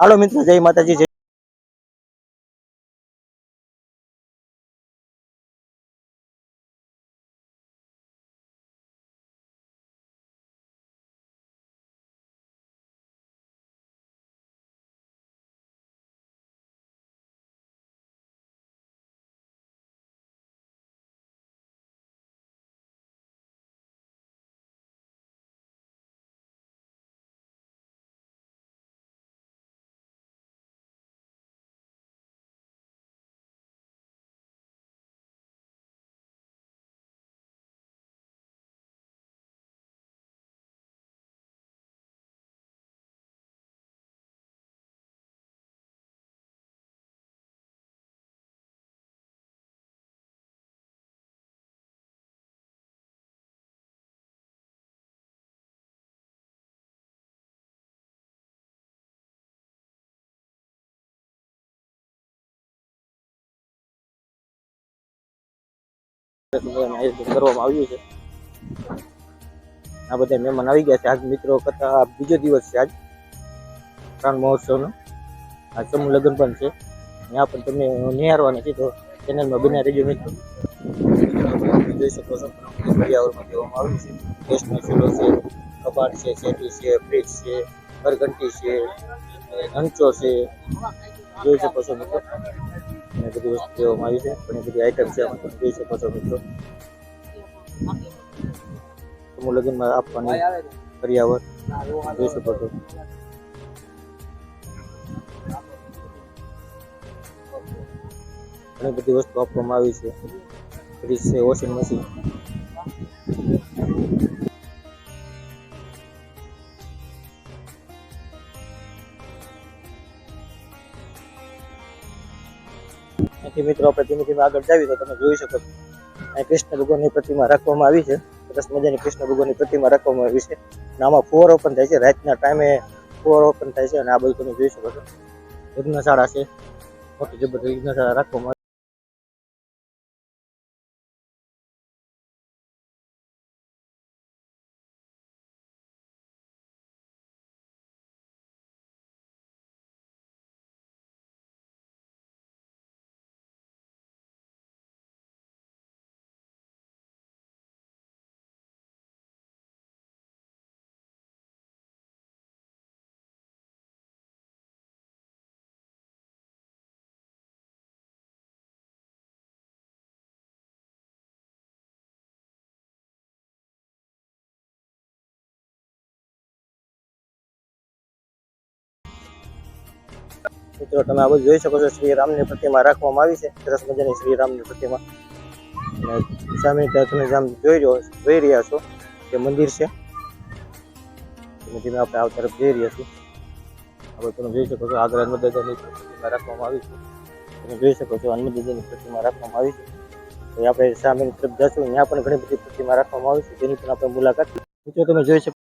હાલો મિત્રો જય માતાજી કરવામાં આવ્યું છે. આ બધા મહેમાન આવી ગયા છે. આજ મિત્રો કરતા બીજો દિવસ છે આજ. પ્રાણ મહોત્સવનો. આ સમૂહ લગ્ન પણ છે. ત્યાં પણ તમને નિહારવાના છે. તો ચેનલમાં બના રહેજો મિત્રો. જોઈ શકો છો. પર્યાવરણમાં જોવામાં આવ્યું છે. ગેસનો ચૂલો છે, કબાટ છે સેટી છે ફ્રીજ છે, ઘરઘંટી છે ઘંચો છે. જોઈ શકો છો મિત્રો. અને બધી વસ્તુ જોવામાં આવી છે, ઘણી બધી આઈટમ છે તમે જોઈ શકો છો મિત્રો. સમૂહ લગ્નમાં આપવાની પર્યાવર જોઈ શકો છો. ઘણી બધી વસ્તુ આપવામાં આવી છે. ફ્રીજ છે વોશિંગ મશીન અહીંથી મિત્રો આપણે ધીમે ધીમે આગળ જાવી તો તમે જોઈ શકો અહીં કૃષ્ણ ભગવાનની પ્રતિમા રાખવામાં આવી છે. સરસ મજાની કૃષ્ણ ભગવાનની પ્રતિમા રાખવામાં આવી છે. અને આમાં ફુવારો ઓપન થાય છે. રાતના ટાઈમે ફુવારો ઓપન થાય છે અને આ બધું તમે જોઈ શકો છો. યજ્ઞશાળા છે. મોટી જબરદસ્ત યજ્ઞશાળા રાખવામાં મિત્રો, તમે આ બધું જોઈ શકો છો. શ્રી રામની પ્રતિમા રાખવામાં આવી છે. સરસ મજાની શ્રી રામની પ્રતિમા. અને સામે તમે જામ જોઈ રહ્યો જોઈ રહ્યા છો કે મંદિર છે. ધીમે ધીમે આપણે આ તરફ જઈ રહ્યા છીએ. આપણે તમે જોઈ શકો છો. આગળ હનુમદાદાની પ્રતિમા રાખવામાં આવી છે. તમે જોઈ શકો છો હનુમદાદાની પ્રતિમા રાખવામાં આવી છે. આપણે સામેની તરફ જશું. ત્યાં પણ ઘણી બધી પ્રતિમા રાખવામાં આવી છે. તેની પણ આપણે મુલાકાત મિત્રો, તમે જોઈ શકો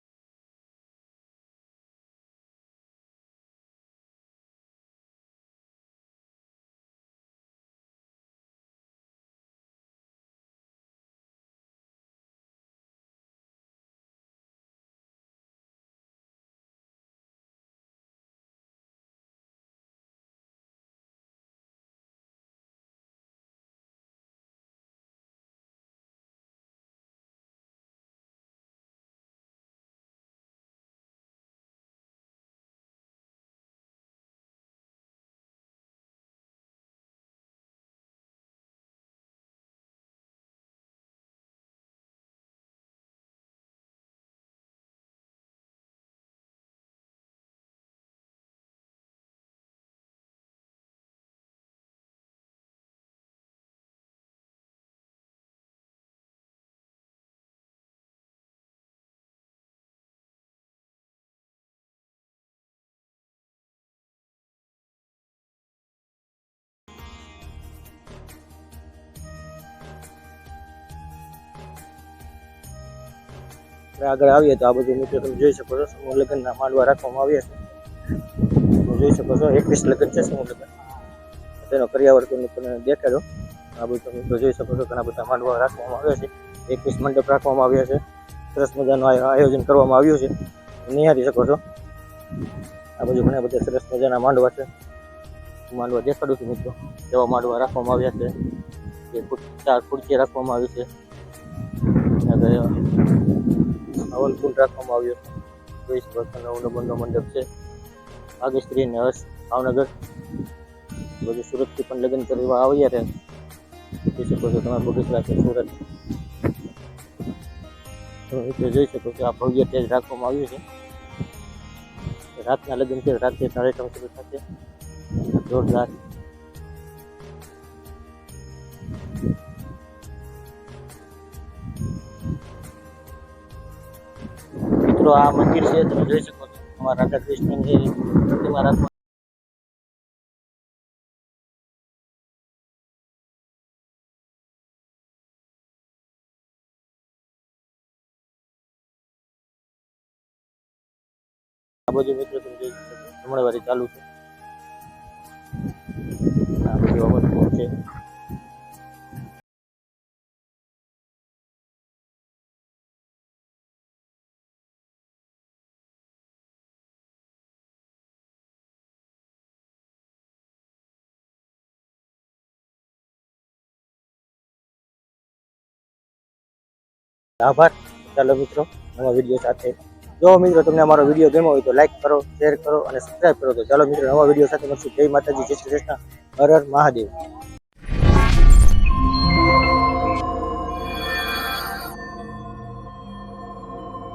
આગળ આવીએ તો આ બધું મિત્રો તમે જોઈ શકો છો. સમૂહ લગ્નના માંડવા રાખવામાં આવ્યા છે. તમે જોઈ શકો છો, એકવીસ લગ્ન છે સમૂહ લગ્ન. તેનો પર્યાવર તમને તમે દેખાડો. આ બધું તમે જોઈ શકો છો, ઘણા બધા માંડવા રાખવામાં આવ્યા છે. એકવીસ મંડપ રાખવામાં આવ્યા છે. સરસ મજાનું આયોજન કરવામાં આવ્યું છે. નિહાળી શકો છો. આ બાજુ ઘણા બધા સરસ મજાના માંડવા છે. માંડવા દેખાડું છું મિત્રો. એવા માંડવા રાખવામાં આવ્યા છે. ચાર ખુરશી રાખવામાં આવી છે. આગળ હવનકુંડ રાખવામાં આવ્યો. જોઈ વર્ષનો નવ મંડપ છે. ભાગ્યશ્રી ને હર્ષ, ભાવનગર. બધું સુરતથી પણ લગ્ન કરવા આવ્યા રહે જોઈ શકો છો તમે બગીચરા છે સુરત. જોઈ શકો છો આ ભવ્ય તેજ રાખવામાં આવ્યું છે. રાતના લગ્ન છે રાત્રે કાર્યક્રમ શરૂ થશે જોરદાર મિત્રો, આ મંદિર છે, તમે જોઈ શકો છો. અમારા રાધા કૃષ્ણની પ્રતિમા રાખવા આ બધું મિત્રો તમે જોઈ શકો છો, જમણવારી ચાલુ છે. આ બધું અવનપુર છે. આભાર. ચાલો મિત્રો, નવા વીડિયો સાથે. જો મિત્રો તમને અમારો વીડિયો ગમ્યો હોય તો લાઈક કરો શેર કરો અને સબસ્ક્રાઈબ કરો. તો ચાલો મિત્રો, નવા વીડિયો સાથે મળશું. જય માતાજી, જય શ્રી કૃષ્ણ. હર હર મહાદેવ.